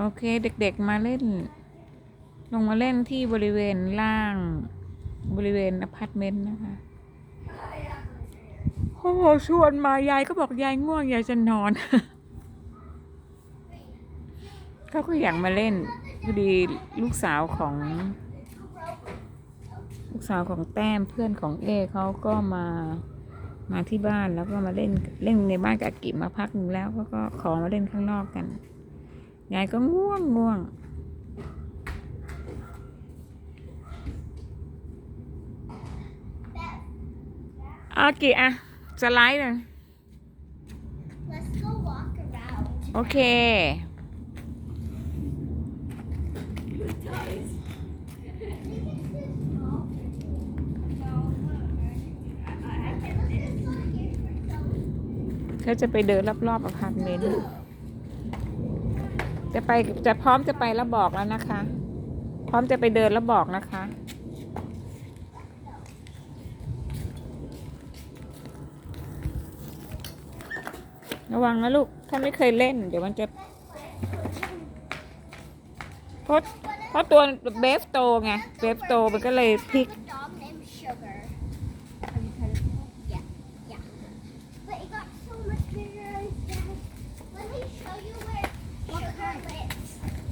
โอเคเด็กๆมาเล่น ลงมาเล่นที่บริเวณล่าง บริเวณอพาร์ตเมนต์นะคะโอ้ชวนมายายก็บอกยายง่วงยายจะนอนเขาก็อยากมาเล่นพอดีลูกสาวของ ลูกสาวของแต้มเพื่อนของเอเขาก็มามาที่บ้านแล้วก็มาเล่นเล่นในบ้านกับกิมมาพักหนึ่งแล้วก็ขอมาเล่นข้างนอกกัน ยายก็ง่วงง่วงอากิอะสไลด์เลย Let's go walk around. โอเคเขาจะไปเดินรอบๆอพาร์ตเมนต์ จะไปจะพร้อมจะไปแล้วบอกแล้วนะคะ พร้อมจะไปเดินแล้วบอกนะคะ ระวังนะลูก ถ้าไม่เคยเล่น เดี๋ยวมันจะเพราะเพราะตัวเบฟโตไงเบฟโตมันก็เลยพลิก A dog named Sugar. Have you tried it before? Yeah, yeah. But it got so much bigger and stuff. Let me show you where Sugar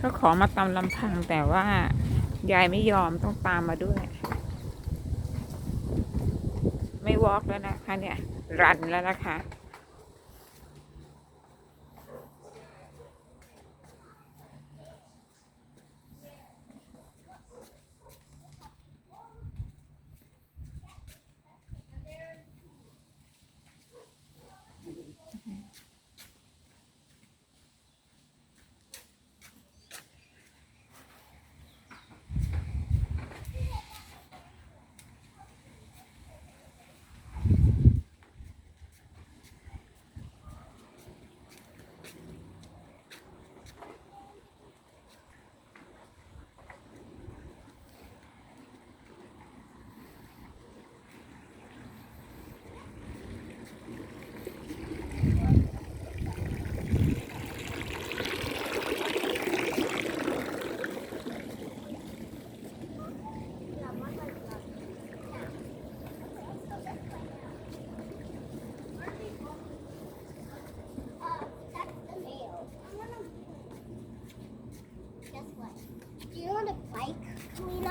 ก็ขอมาตามลำพังแต่ว่ายายไม่ยอมต้องตามมาด้วย ไม่วอล์กแล้วนะคะเนี่ย รันแล้วนะคะ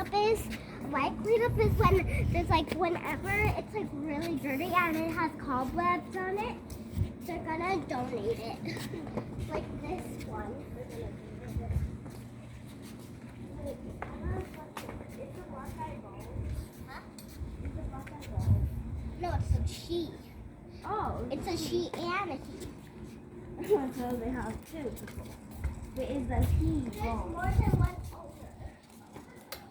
cleanup is? A cleanup is when there's like whenever it's like really dirty and it has cobwebs on it, they're gonna donate it. like this one. Wait, I don't know what it- it's a black eye. Huh? It's a black eye. No, it's a she. Oh, It's a she and a he. so they have two. Wait, is the he There's wrong? more than one.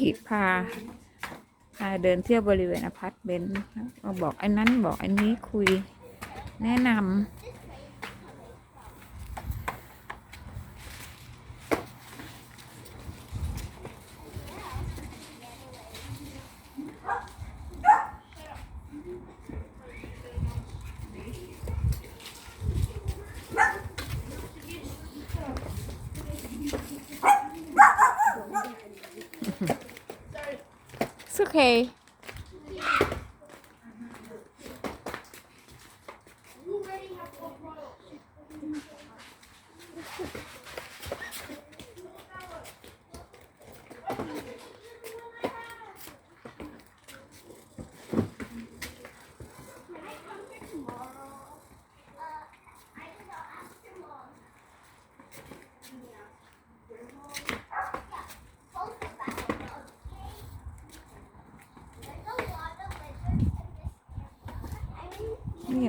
อีกพาพาเดินเที่ยวบริเวณอพาร์ตเมนต์มาบอกอันนั้นบอกอันนี้คุยแนะนำ okay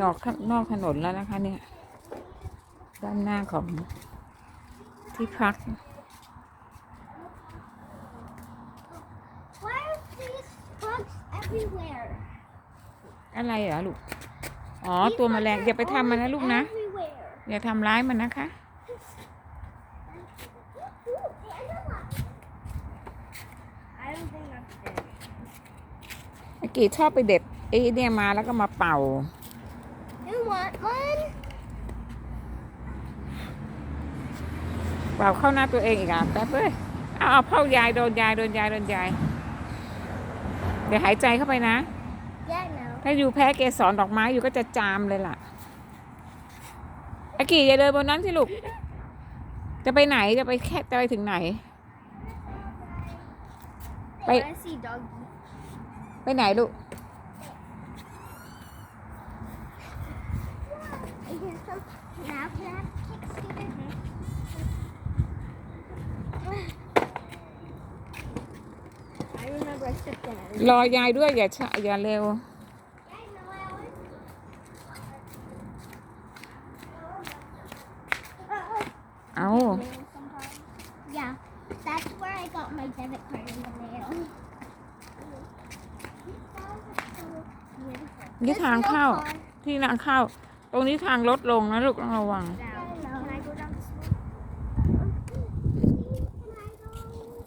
ออกข้างนอกถนนแล้วนะคะ เนี่ย ด้านหน้าของที่พัก Why are these bugs everywhere? อะไรเหรอลูก อ๋อ ตัวแมลงอย่าไปทำมันนะลูกนะ Everywhere. อย่าทำร้ายมันนะคะ Ooh, and a lot. I don't think that's it. เมื่อกี้ชอบไปเด็ดไอ้เนี่ยมาแล้วก็มาเป่า เป่าเข้าหน้าตัวเองอีกอะแป๊บเอ้ยเอาเอาเข้ายายโดนยายโดนยายโดนยาย เดี๋ยวหายใจเข้าไปนะ Yeah, no. ถ้าอยู่แพ้เกสรดอกไม้อยู่ก็จะจามเลยล่ะอากี่อย่าเดินบนนั้นสิลูก จะไปไหนจะไปแค่จะไปถึงไหน Wait. I see doggy. ไปไหนลูก Here's some. Now can I kick Scooter? I remember I stepped in it. รอยายด้วยอย่าช้าอย่าเร็ว Yeah, no, I always. Uh, เอา Yeah, that's where I got my debit card in the mail. นี่ทางเข้าที่ทางเข้า ตรงนี้ทางลดลงนะลูกต้องระวัง Down. Can I go down this way?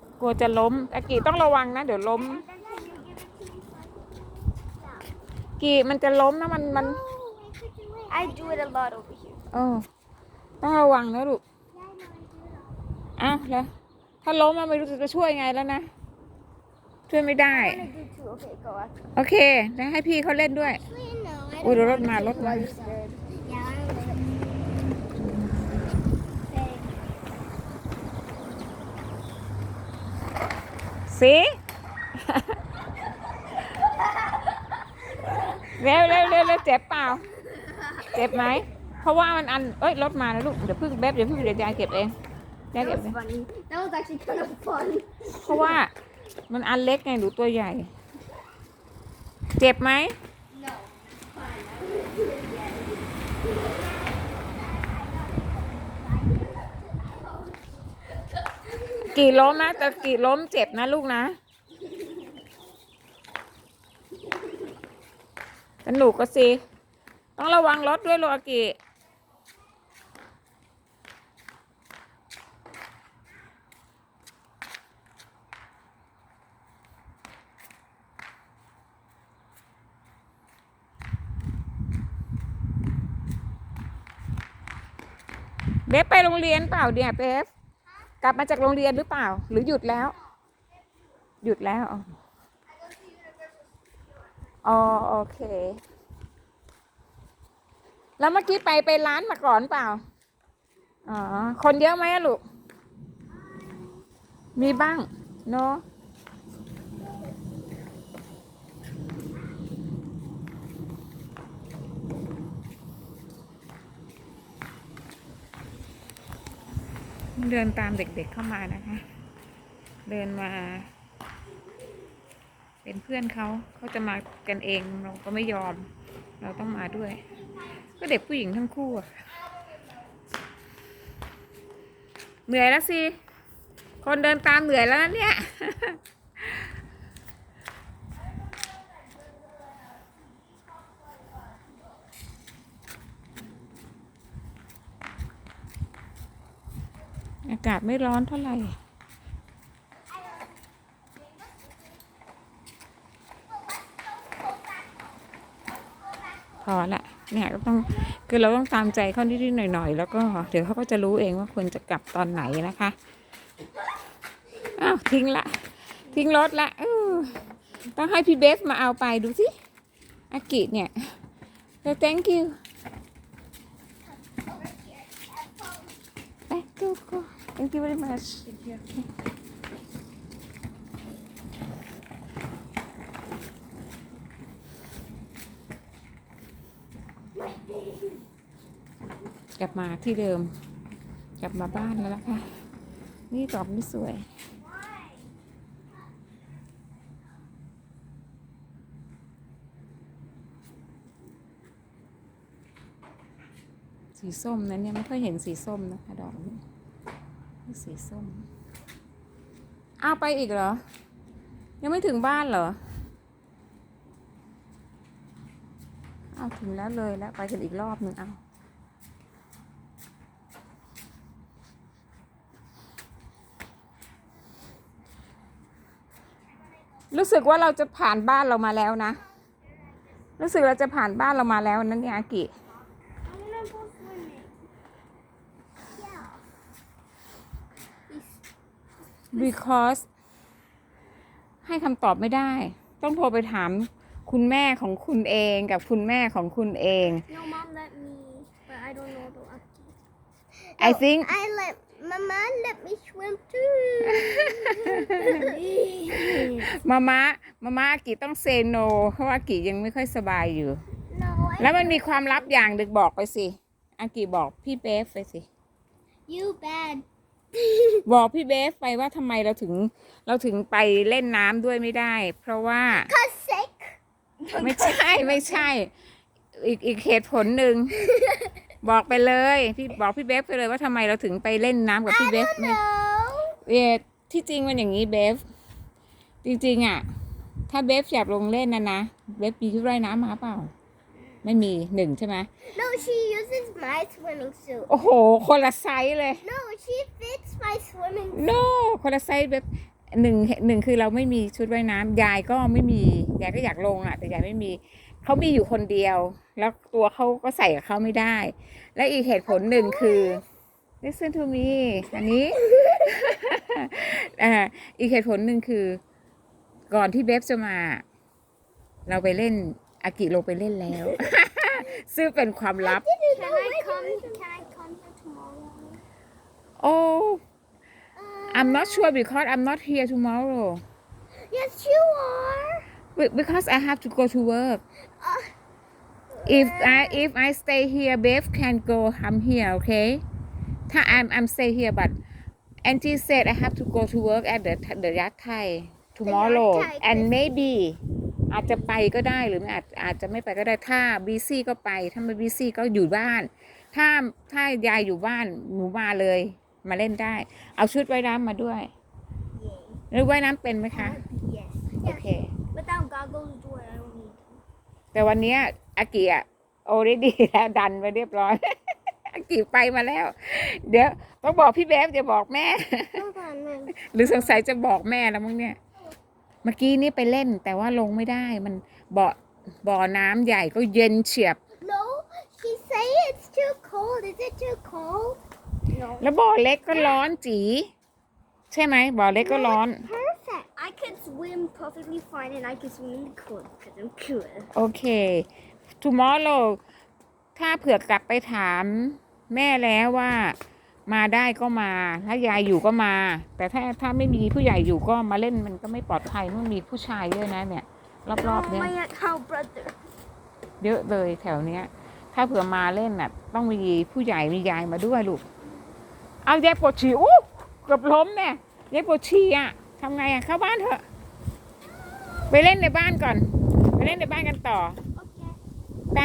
ก ลัวจะล้มอากี่ต้องระวังนะ เดี๋ยวล้ม กี่มันจะล้มนะมันมัน I do it a lot over here. เออต้องระวังนะลูกอ้าวแล้วถ้าล้มแล้วไม่รู้จะช่วยไงแล้วนะ ช่วยไม่ได้ I do too. Okay, go after. โอเคแล้วให้พี่เขาเล่นด้วย Actually, no, I อุ้ย don't เดี๋ยวรถ want มา to รถมา Yeah, I don't สิเร็วเร็วเร็วเร็วเจ็บเปล่า เจ็บไหม เพราะว่ามันอัน เอ้ยรถมาแล้วลูก เดี๋ยวพึ่งแป๊บเดี๋ยวพึ่งเดี๋ยวยายเก็บเองยาย That เก็บ was เอง funny. That was actually kind of fun. เพราะว่ามันอันเล็กไงหนูตัวใหญ่ เจ็บไหม กี่ล้มนะแต่กี่ล้มเจ็บนะลูกนะ สนุกก็สิ ต้องระวังรถด้วยโลอากิเบฟไปโรงเรียนเปล่าเนี่ยเบฟ กลับมาจากโรงเรียนหรือเปล่า หรือหยุดแล้ว หยุดแล้ว อ๋อโอเค แล้วเมื่อกี้ไปไปร้านมาก่อนเปล่า อ๋อ คนเยอะไหมลูก มีบ้าง เนาะ เดินตามเด็กๆเข้ามานะคะ เดินมา เป็นเพื่อนเขาเขาจะมากันเองเราก็ไม่ยอม เราต้องมาด้วย ก็เด็กผู้หญิงทั้งคู่อะเหนื่อยแล้วสิ คนเดินตามเหนื่อยแล้วนะเนี่ยากาศไม่ร้อนเท่าไหร่พอละเนี่ยก็ต้องคือเราต้องตามใจเขานิดๆหน่อยๆ แล้วก็เดี๋ยวเขาก็จะรู้เองว่าควรจะกลับตอนไหนนะคะอ้าวทิ้งละ ทิ้งรถละต้องให้พี่เบฟมาเอาไปดูสิอากิเนี่ยเดี๋ย thank you ไป go go thank you very much กลับมาที่เดิม กลับมาบ้านแล้วล่ะค่ะ นี่ดอกนี่สวย สีส้มนั้นเนี่ยไม่ค่อยเห็นสีส้มนะคะดอกนี้ สีส้มอ้าวไปอีกเหรอ ยังไม่ถึงบ้านเหรออ้าวถึงแล้วเลยแล้วไปกันอีกรอบหนึ่งเอารู้สึกว่าเราจะผ่านบ้านเรามาแล้วนะ รู้สึกเราจะผ่านบ้านเรามาแล้วนั่นเนี่ยอากิ I'm gonna go swimming. Yeah. Because ให้คำตอบไม่ได้ ต้องโทรไปถามคุณแม่ของคุณเองกับคุณแม่ของคุณเอง No, mom let me, but I don't know the I think I let Mama let me swim too. มามามามาอากิต้องเซโนเพราะว่าอากิยังไม่ค่อยสบายอยู่ no, I แล้วมันมีความลับอย่างดึกบอกไปสิอากิบอกพี่เบฟไปสิ you bad. บอกพี่เบฟไปว่าทำไมเราถึง เราถึงไปเล่นน้ำด้วยไม่ได้ เพราะว่า Cause sick. ไม่ใช่ไม่ใช่ อีกอีกเหตุผลหนึ่ง บอกไปเลย พี่บอกพี่เบฟไปเลยว่าทำไมเราถึงไปเล่นน้ำกับพี่ I เบฟ don't ไม่ know. เออที่จริงมันอย่างนี้เบฟ จริงๆอะ ถ้าเบฟอยากลงเล่นนะนะ เบฟมีชุดว่ายน้ำมาเปล่า ไม่มีหนึ่งใช่ไหม No, she uses my swimming suit. โอ้โห คนละไซส์เลย No, she fits my swimming suit. no คนละไซส์แบบหนึ่งหนึ่งคือเราไม่มีชุดว่ายน้ำยายก็ไม่มียายก็อยากลงอะ แต่ยายไม่มีเขามีอยู่คนเดียว แล้วตัวเขาก็ใส่กับเขาไม่ได้ และอีกเหตุผลหนึ่งคือ listen to me อันนี้อ่าอีกเหตุผลหนึ่งคือ ก่อนที่เบฟจะมา เราไปเล่น อากิลงไปเล่นแล้ว ซึ่งเป็นความลับ Didn't Can know I it. come? Can I come here tomorrow? oh Uh, I'm not sure because I'm not here tomorrow Yes, you are. Be- because I have to go to work Uh, if I if I stay here Bev can go come here okay ถ้า I'm I'm stay here but Auntie said I have to go to work at the the Yat Thai tomorrow Yat Thai and Cafe. maybe อาจจะไปก็ได้หรือไม่อาจอาจจะไม่ไปก็ได้ถ้าบีซี่ก็ไป ถ้าไม่บีซี่ก็อยู่บ้าน ถ้าถ้ายายอยู่บ้านหนูมาเลย มาเล่นได้ เอาชุดว่ายน้ำมาด้วย Yay. หรือว่ายน้ำเป็นไหมคะ Yes. โอเค Without goggles, do it. I don't need. แต่วันเนี้ยอากิอะโอเรดีแล้วดันไปเรียบร้อย อากิไปมาแล้ว เดี๋ยวต้องบอกพี่เบฟจะบอกแม่ hold on, Mom. หรือสงสัยจะบอกแม่แล้วมั้งเนี่ย เมื่อกี้นี้ไปเล่นแต่ว่าลงไม่ได้มันบ่อบ่อน้ำใหญ่ก็เย็นเฉียบ No, she say it's too cold. Is it too cold? No. แล้วบ่อเล็กก็ร้อนจี ใช่ไหมบ่อเล็กก็ร้อน Perfect. I can swim perfectly fine, and I can swim in the cool because I'm cool. โอเค tomorrow ถ้าเผื่อกลับไปถามแม่แล้วว่า มาได้ก็มา ถ้ายายอยู่ก็มา แต่ถ้าถ้าไม่มีผู้ใหญ่อยู่ก็มาเล่นมันก็ไม่ปลอดภัยนู่นมีผู้ชายเยอะนะเนี่ย รอบๆ Oh, เนี่ย my aunt, how brother. เยอะเลยแถวเนี้ย ถ้าเผื่อมาเล่นน่ะ ต้องมีผู้ใหญ่มียายมาด้วยลูก เอายายปวดฉี่อู้เกือบล้มเนี่ยยายปวดฉี่อะทำไงอะเข้าบ้านเถอะ ไปเล่นในบ้านก่อน ไปเล่นในบ้านกันต่อ Okay. ไป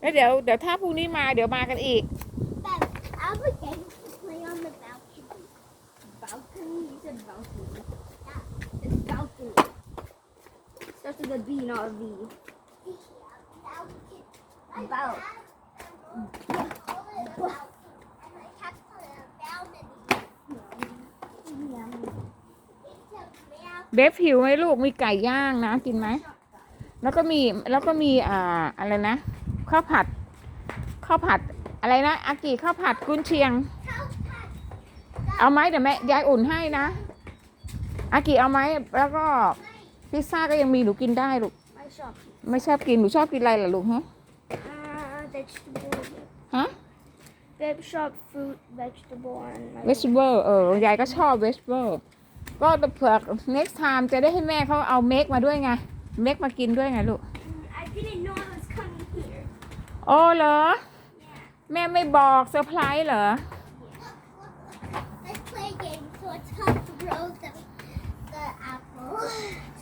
แล้วเดี๋ยวเดี๋ยวถ้าพรุ่งนี้มาเดี๋ยวมากันอีก But I would get to play on the balcony. Balcony? You said balcony. It's balcony. Starts with a B, not a V. About. เบฟหิวไหมลูกมีไก่ย่างนะ กินไหม แล้วก็มีแล้วก็มีอ่าอะไรนะข้าวผัดข้าวผัดอะไรนะอากิข้าวผัดกุนเชียง เอาไหมเดี๋ยวแม่ยายอุ่นให้นะอากิเอาไหมแล้วก็ พิซซ่าก็ยังมีหนูกินได้ลูก My shop. ไม่ชอบกินหนูชอบกินอะไรล่ะลูกฮะ Uh, vegetable. ฮะ Veg shop, fruit, vegetable, and my เวสเบอร์เออยายก็ชอบเวสเบอร์ก็เผื่อ next time จะได้ให้แม่เขาเอาเมกมาด้วยไง เมกมากินด้วยไงลูก I didn't know I was coming here. โอ้เหรอ แม่ไม่บอกเซอร์ไพรส์เหรอ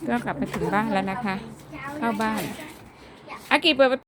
ก็กลับไปถึงบ้านแล้วนะคะ Down เข้าบ้าน Yeah. อากิเปิดประ